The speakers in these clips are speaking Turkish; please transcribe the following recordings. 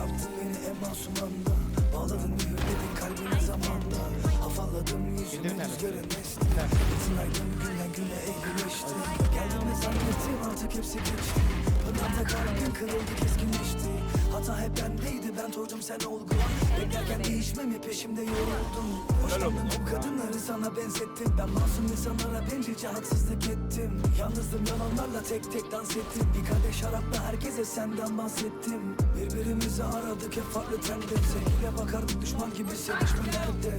Çarptın beni en masum Bağladın mühürledin kalbine zamanla Hafaladım yüzünü rüzgarın esti. Fırtınaydım günden güne ey güneşti Geldim ve zannettim artık hepsi geçti. Pınarda kalbim kırıldı keskinleşti. Hata hep bendeydi. Ben toydum sen olgun Beklerken değişmemi peşimde yoruldum. Hoşlandım bu kadınları sana benzettim. Ben masum insanlara bencilce haksızlık ettim. Yalnızdım yalanlarla tek tek dans ettim. Bir kadeh şarapla herkese senden bahsettim. Birbirimizi aradık hep farklı trende Sevgiyle bakardık düşman gibi sevişmelerde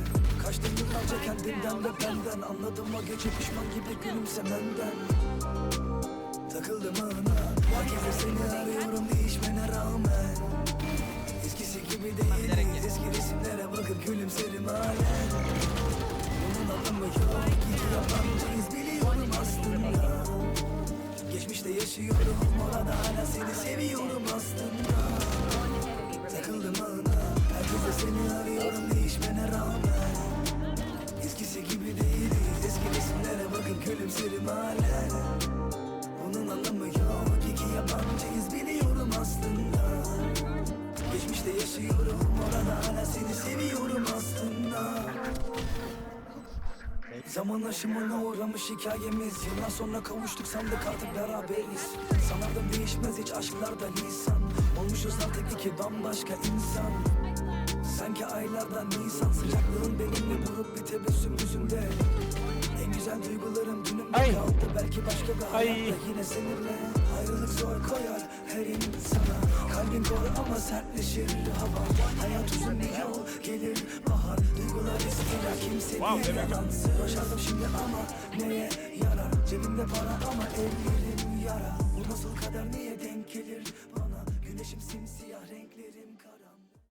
Kaçtım yıllarca kendimden ve benden. Anladım o gece pişman gibi gülümsemenden. Takıldım ağına Herkese seni arıyorum gülümserim halen Bunun anlamı yok? Yabancıyız biliyorum aslında. Geçmişte yaşıyorum orada hala seni seviyorum aslında. Takıldım ağına Herkese seni arıyorum değişmene rağmen. Eskisi gibi değiliz Eski resimlere bakıp gülümserim halen. Bunun anlamı yok? İki yabancıyız biliyorum Zaman aşımına uğramış hikayemiz. Yıllar sonra kavuştuk sandık artık beraberiz. Sanardım değişmez hiç aşklarda lisan. Olmuşuz artık iki bambaşka insan. Sanki aylardan nisan Sıcaklığın benimle vurup bir tebessüm yüzümde En güzel duygularım dünümde Ay. kaldı. Belki başka bir Ay. hayatta yine seninle. Ayrılık zor koyar her insana. Kalbin kor ama sertleşir hava. Hayat uzun bir yol gelir bahar. Duygular kimse wow, demek Başardım şimdi ama neye yarar Cebimde para ama ellerim yara. Bu nasıl kader niye denk gelir? Bana Güneşim simsiyah renklerim karanlık.